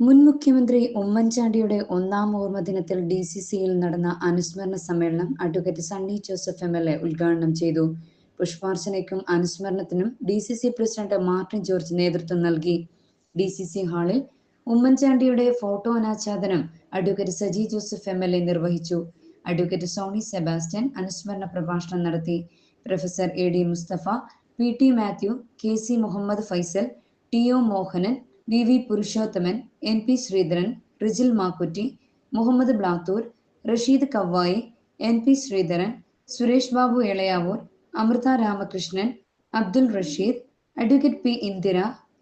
മുൻ മുഖ്യമന്ത്രി ഉമ്മൻചാണ്ടിയുടെ ഒന്നാം ഓർമ്മ ദിനത്തിൽ ഡി സി സിയിൽ നടന്ന അനുസ്മരണ സമ്മേളനം advocate Sunny Joseph M L A ഉദ്ഘാടനം ചെയ്തു. പുഷ്പാർച്ചനയ്ക്കും അനുസ്മരണത്തിനും D C C president Martin George നേതൃത്വം നൽകി. ഡി സി സി ഹാളിൽ ഉമ്മൻചാണ്ടിയുടെ ഫോട്ടോ അനാച്ഛാദനം advocate Saji Joseph M L A നിർവഹിച്ചു. അഡ്വക്കേറ്റ് സോണി സെബാസ്റ്റ്യൻ അനുസ്മരണ പ്രഭാഷണം നടത്തി. Professor A D Mustafa P T Mathew K C Muhammad Faisal T O Mohanan V V Purushothaman N P Sreedharan Rijil Makkutty Muhammad Blathur Rasheed Kavvayi N P Sreedharan Suresh Babu Elayavoor Amritha Ramakrishnan Abdul Rasheed advocate P Indira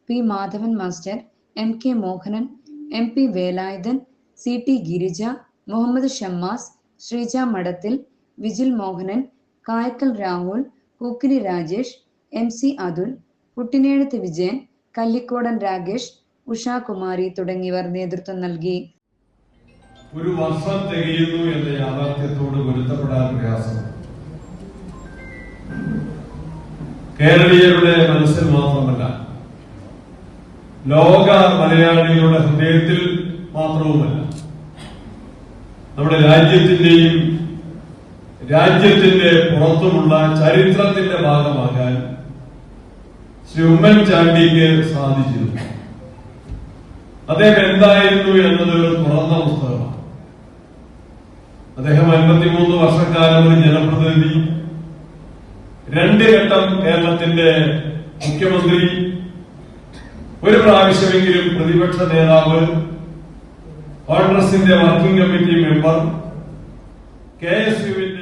P Madhavan master M K Mohanan M P Velayudhan C T Girija Muhammad Shammas Sreeja Madathil Vijil Mohanan Kayakkal Rahul Pookkiri Rajesh M C Athul Kuttinezhath Vijayan Kallikodan Rakesh Ushakumari തുടങ്ങിയവർ നേതൃത്വം നൽകി. ഒരു വർഷം തികയുന്നു എന്ന യാഥാർത്ഥ്യത്തോട് പൊരുത്തപ്പെടാൻ പ്രയാസം. കേരളീയരുടെ മനസ്സിൽ മാത്രമല്ല ലോക മലയാളികളുടെ ഹൃദയത്തിൽ മാത്രവുമല്ല നമ്മുടെ രാജ്യത്തിന്റെയും രാജ്യത്തിന്റെ പുറത്തുമുള്ള ചരിത്രത്തിന്റെ ഭാഗമാകാൻ ശ്രീ ഉമ്മൻചാണ്ടിക്ക് സാധിച്ചിരുന്നു. അദ്ദേഹം എന്തായിരുന്നു എന്നത് തുറന്ന പുസ്തകമാണ്. അദ്ദേഹം അൻപത്തിമൂന്ന് വർഷക്കാലം ഒരു ജനപ്രതിനിധി രണ്ട് ഘട്ടം കേരളത്തിന്റെ മുഖ്യമന്ത്രി ഒരു പ്രാവശ്യമെങ്കിലും പ്രതിപക്ഷ നേതാവ് കോൺഗ്രസിന്റെ working committee member K S യുവിന്റെ